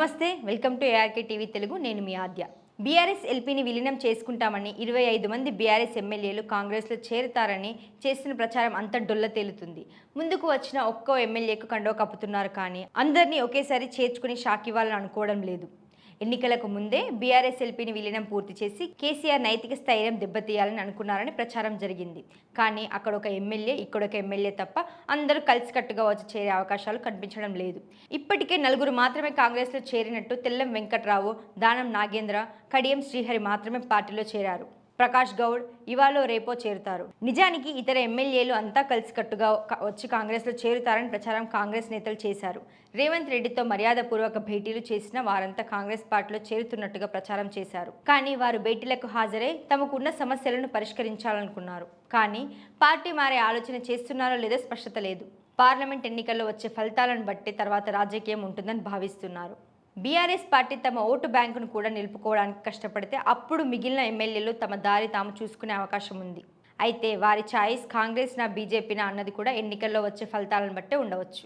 నమస్తే welcome to ARK TV Telugu నేను మీ ఆద్య. బీఆర్ఎస్ ఎల్పీని విలీనం చేసుకుంటామని ఇరవై ఐదు మంది బీఆర్ఎస్ ఎమ్మెల్యేలు కాంగ్రెస్లో చేరుతారని చేస్తున్న ప్రచారం అంతా డొల్ల తేలుతుంది. ముందుకు వచ్చిన ఒక్కో ఎమ్మెల్యేకు కండో కప్పుతున్నారు కానీ అందరినీ ఒకేసారి చేర్చుకుని షాక్ ఇవ్వాలని అనుకోవడం లేదు. ఎన్నికలకు ముందే బీఆర్ఎస్ ఎల్పీని విలీనం పూర్తి చేసి కేసీఆర్ నైతిక స్థైర్యం దెబ్బతీయాలని అనుకున్నారని ప్రచారం జరిగింది. కానీ అక్కడ ఒక ఎమ్మెల్యే ఇక్కడ ఒక ఎమ్మెల్యే తప్ప అందరూ కలిసికట్టుగా వచ్చి చేరే అవకాశాలు కనిపించడం లేదు. ఇప్పటికే నలుగురు మాత్రమే కాంగ్రెస్లో చేరినట్టు తెల్లం వెంకట్రావు దానం నాగేంద్ర కడియం శ్రీహరి మాత్రమే పార్టీలో చేరారు. ప్రకాష్ గౌడ్ ఇవాళ రేపో చేరుతారు. నిజానికి ఇతర ఎమ్మెల్యేలు అంతా కలిసికట్టుగా వచ్చి కాంగ్రెస్లో చేరుతారని ప్రచారం కాంగ్రెస్ నేతలు చేశారు. రేవంత్ రెడ్డితో మర్యాదపూర్వక భేటీలు చేసిన వారంతా కాంగ్రెస్ పార్టీలో చేరుతున్నట్టుగా ప్రచారం చేశారు. కానీ వారు భేటీలకు హాజరై తమకున్న సమస్యలను పరిష్కరించాలనుకున్నారు. కానీ పార్టీ మారే ఆలోచన చేస్తున్నారో లేదో స్పష్టత లేదు. పార్లమెంట్ ఎన్నికల్లో వచ్చే ఫలితాలను బట్టి తర్వాత రాజకీయం ఉంటుందని భావిస్తున్నారు. బీఆర్ఎస్ పార్టీ తమ ఓటు బ్యాంకును కూడా నిలుపుకోవడానికి కష్టపడితే అప్పుడు మిగిలిన ఎమ్మెల్యేలు తమ దారి తాము చూసుకునే అవకాశం ఉంది. అయితే వారి ఛాయిస్ కాంగ్రెస్ నా బీజేపీనా అన్నది కూడా ఎన్నికల్లో వచ్చే ఫలితాలను బట్టే ఉండవచ్చు.